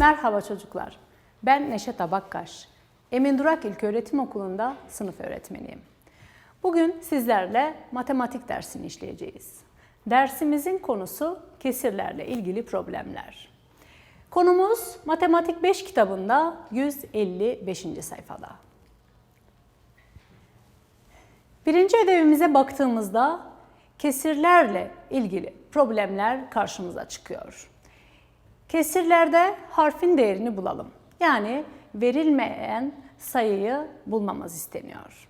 Merhaba çocuklar. Ben Neşet Abakkaş. Emin Durak İlköğretim Okulu'nda sınıf öğretmeniyim. Bugün sizlerle matematik dersini işleyeceğiz. Dersimizin konusu kesirlerle ilgili problemler. Konumuz Matematik 5 kitabında 155. sayfada. Birinci ödevimize baktığımızda kesirlerle ilgili problemler karşımıza çıkıyor. Kesirlerde harfin değerini bulalım. Yani verilmeyen sayıyı bulmamız isteniyor.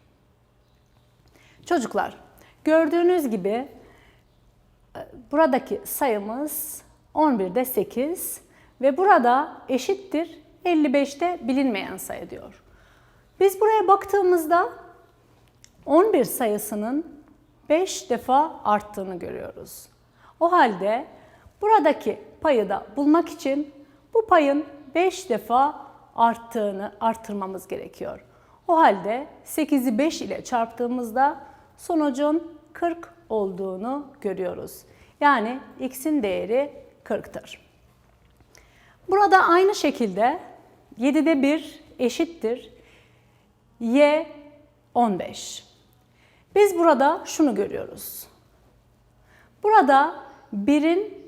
Çocuklar, gördüğünüz gibi e, buradaki sayımız 11'de 8 ve burada eşittir 55'te bilinmeyen sayı diyor. Biz buraya baktığımızda 11 sayısının 5 defa arttığını görüyoruz. O halde buradaki payı da bulmak için bu payın 5 defa arttığını artırmamız gerekiyor. O halde 8'i 5 ile çarptığımızda sonucun 40 olduğunu görüyoruz. Yani x'in değeri 40'tır. Burada aynı şekilde 7'de 1 eşittir y 15. Biz burada şunu görüyoruz. Burada 1'in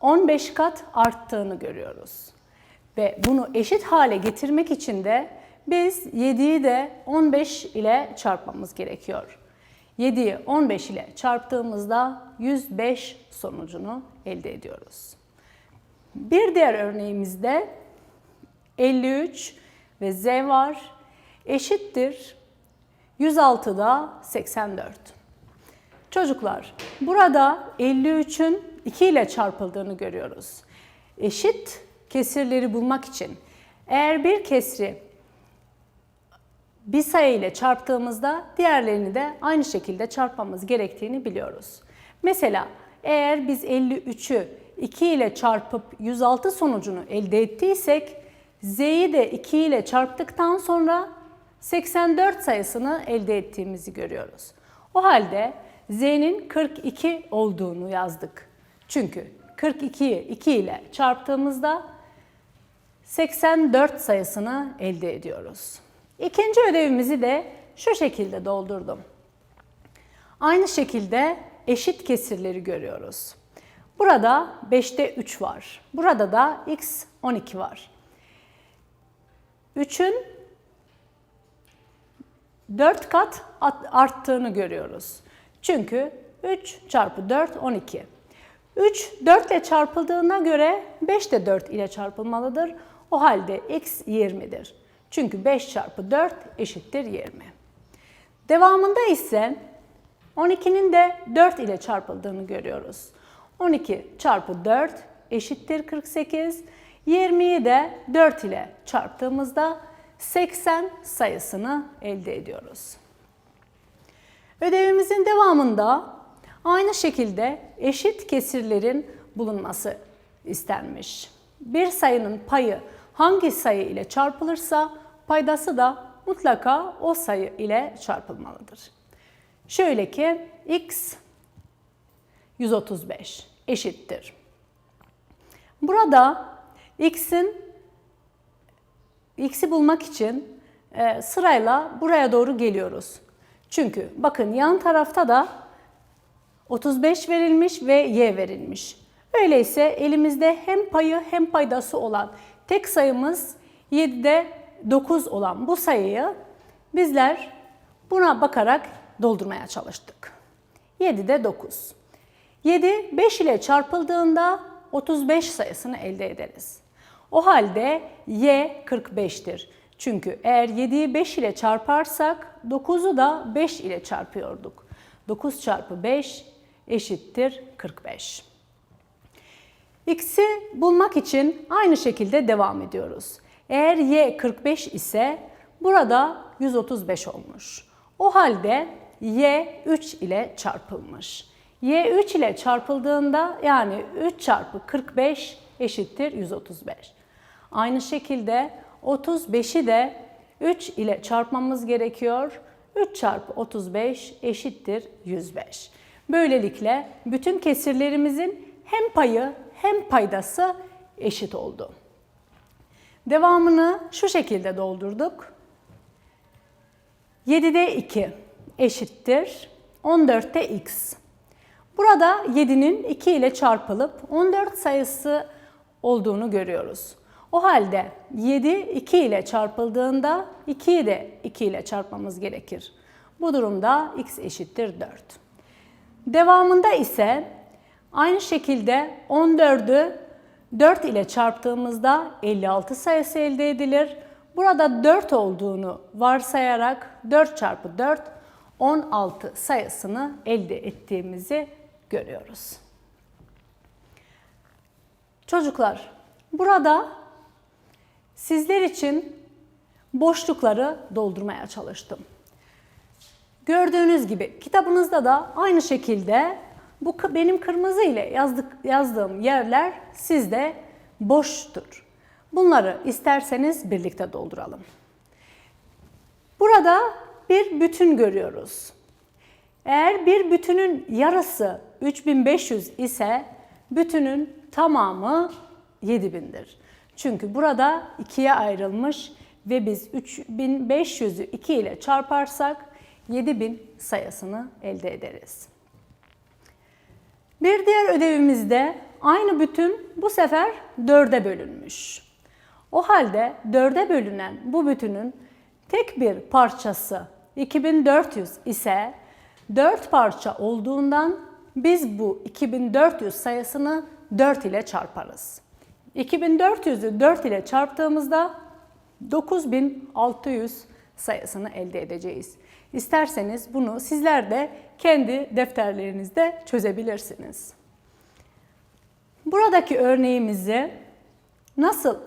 15 kat arttığını görüyoruz. Ve bunu eşit hale getirmek için de biz 7'yi de 15 ile çarpmamız gerekiyor. 7'yi 15 ile çarptığımızda 105 sonucunu elde ediyoruz. Bir diğer örneğimizde 53 ve z var eşittir 106'da 84. Çocuklar burada 53'ün 2 ile çarpıldığını görüyoruz. Eşit kesirleri bulmak için eğer bir kesri bir sayı ile çarptığımızda diğerlerini de aynı şekilde çarpmamız gerektiğini biliyoruz. Mesela eğer biz 53'ü 2 ile çarpıp 106 sonucunu elde ettiysek z'yi de 2 ile çarptıktan sonra 84 sayısını elde ettiğimizi görüyoruz. O halde z'nin 42 olduğunu yazdık. Çünkü 42'yi 2 ile çarptığımızda 84 sayısını elde ediyoruz. İkinci ödevimizi de şu şekilde doldurdum. Aynı şekilde eşit kesirleri görüyoruz. Burada 5'te 3 var. Burada da x 12 var. 3'ün 4 kat arttığını görüyoruz. Çünkü 3 çarpı 4 12. 3 4 ile çarpıldığına göre 5 de 4 ile çarpılmalıdır. O halde x 20'dir. Çünkü 5 çarpı 4 eşittir 20. Devamında ise 12'nin de 4 ile çarpıldığını görüyoruz. 12 çarpı 4 eşittir 48. 20'yi de 4 ile çarptığımızda 80 sayısını elde ediyoruz. Ödevimizin devamında aynı şekilde eşit kesirlerin bulunması istenmiş. Bir sayının payı hangi sayı ile çarpılırsa paydası da mutlaka o sayı ile çarpılmalıdır. Şöyle ki x 135 eşittir. Burada x'in x'i bulmak için e, sırayla buraya doğru geliyoruz. Çünkü bakın yan tarafta da 35 verilmiş ve y verilmiş. Öyleyse elimizde hem payı hem paydası olan tek sayımız 7'de 9 olan bu sayıyı bizler buna bakarak doldurmaya çalıştık. 7'de 9. 7 5 ile çarpıldığında 35 sayısını elde ederiz. O halde y 45'tir. Çünkü eğer 7'yi 5 ile çarparsak 9'u da 5 ile çarpıyorduk. 9 çarpı 5 eşittir 45. X'i bulmak için aynı şekilde devam ediyoruz. Eğer y 45 ise burada 135 olmuş. O halde y 3 ile çarpılmış. y 3 ile çarpıldığında yani 3 çarpı 45 eşittir 135. Aynı şekilde 35'i de 3 ile çarpmamız gerekiyor. 3 çarpı 35 eşittir 105. Böylelikle bütün kesirlerimizin hem payı hem paydası eşit oldu. Devamını şu şekilde doldurduk. 7'de 2 eşittir 14'te x. Burada 7'nin 2 ile çarpılıp 14 sayısı olduğunu görüyoruz. O halde 7 2 ile çarpıldığında 2'yi de 2 ile çarpmamız gerekir. Bu durumda x eşittir 4. Devamında ise aynı şekilde 14'ü 4 ile çarptığımızda 56 sayısı elde edilir. Burada 4 olduğunu varsayarak 4 çarpı 4 16 sayısını elde ettiğimizi görüyoruz. Çocuklar, burada sizler için boşlukları doldurmaya çalıştım. Gördüğünüz gibi kitabınızda da aynı şekilde bu benim kırmızı ile yazdık, yazdığım yerler sizde boştur. Bunları isterseniz birlikte dolduralım. Burada bir bütün görüyoruz. Eğer bir bütünün yarısı 3500 ise bütünün tamamı 7000'dir. Çünkü burada ikiye ayrılmış ve biz 3500'ü 2 ile çarparsak 7000 sayısını elde ederiz. Bir diğer ödevimizde aynı bütün bu sefer 4'e bölünmüş. O halde 4'e bölünen bu bütünün tek bir parçası 2400 ise 4 parça olduğundan biz bu 2400 sayısını 4 ile çarparız. 2400'ü 4 ile çarptığımızda 9600 sayısını elde edeceğiz. İsterseniz bunu sizler de kendi defterlerinizde çözebilirsiniz. Buradaki örneğimizi nasıl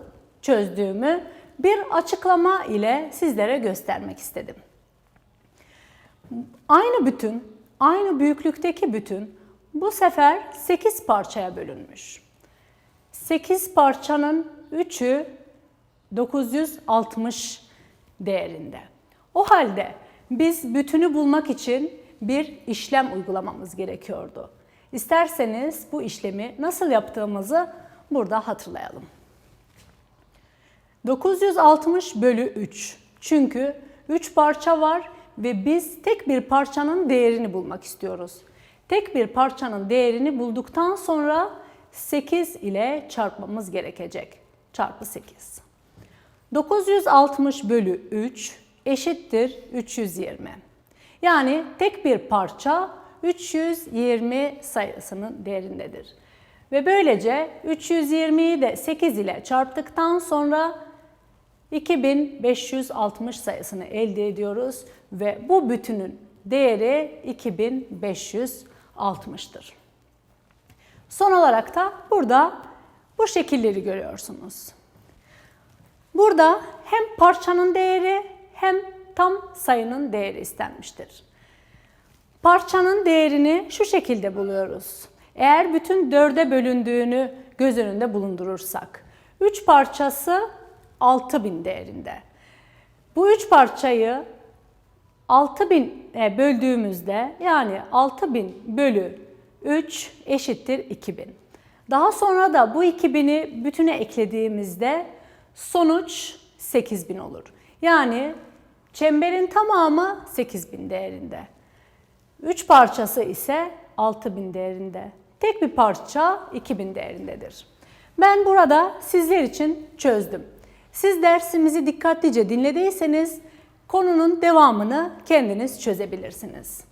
çözdüğümü bir açıklama ile sizlere göstermek istedim. Aynı bütün, aynı büyüklükteki bütün bu sefer 8 parçaya bölünmüş. 8 parçanın 3'ü 960 değerinde. O halde biz bütünü bulmak için bir işlem uygulamamız gerekiyordu. İsterseniz bu işlemi nasıl yaptığımızı burada hatırlayalım. 960 bölü 3. Çünkü 3 parça var ve biz tek bir parçanın değerini bulmak istiyoruz. Tek bir parçanın değerini bulduktan sonra 8 ile çarpmamız gerekecek. Çarpı 8. 960 bölü 3 eşittir 320. Yani tek bir parça 320 sayısının değerindedir. Ve böylece 320'yi de 8 ile çarptıktan sonra 2560 sayısını elde ediyoruz ve bu bütünün değeri 2560'tır. Son olarak da burada bu şekilleri görüyorsunuz. Burada hem parçanın değeri hem tam sayının değeri istenmiştir. Parçanın değerini şu şekilde buluyoruz. Eğer bütün dörde bölündüğünü göz önünde bulundurursak. 3 parçası 6000 değerinde. Bu üç parçayı 6000'e böldüğümüzde yani 6000 bölü 3 eşittir 2000. Daha sonra da bu 2000'i bütüne eklediğimizde sonuç 8000 olur. Yani çemberin tamamı 8000 değerinde. 3 parçası ise 6000 değerinde. Tek bir parça 2000 değerindedir. Ben burada sizler için çözdüm. Siz dersimizi dikkatlice dinlediyseniz konunun devamını kendiniz çözebilirsiniz.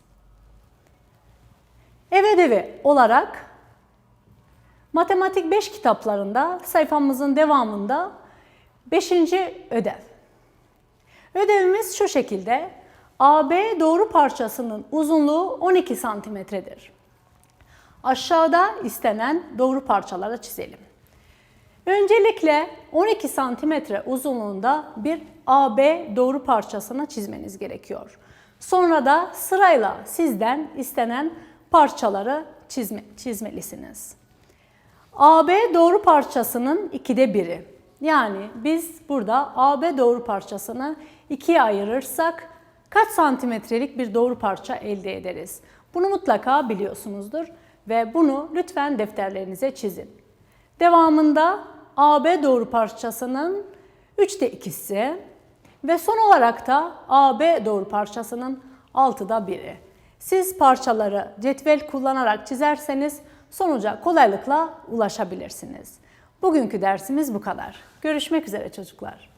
Ev ödevi olarak Matematik 5 kitaplarında sayfamızın devamında 5. ödev. Ödevimiz şu şekilde. AB doğru parçasının uzunluğu 12 santimetredir. Aşağıda istenen doğru parçalara çizelim. Öncelikle 12 santimetre uzunluğunda bir AB doğru parçasını çizmeniz gerekiyor. Sonra da sırayla sizden istenen parçaları çizme, çizmelisiniz. AB doğru parçasının ikide biri. Yani biz burada AB doğru parçasını ikiye ayırırsak kaç santimetrelik bir doğru parça elde ederiz? Bunu mutlaka biliyorsunuzdur ve bunu lütfen defterlerinize çizin. Devamında AB doğru parçasının 3'te ikisi ve son olarak da AB doğru parçasının 6'da 1'i. Siz parçaları cetvel kullanarak çizerseniz sonuca kolaylıkla ulaşabilirsiniz. Bugünkü dersimiz bu kadar. Görüşmek üzere çocuklar.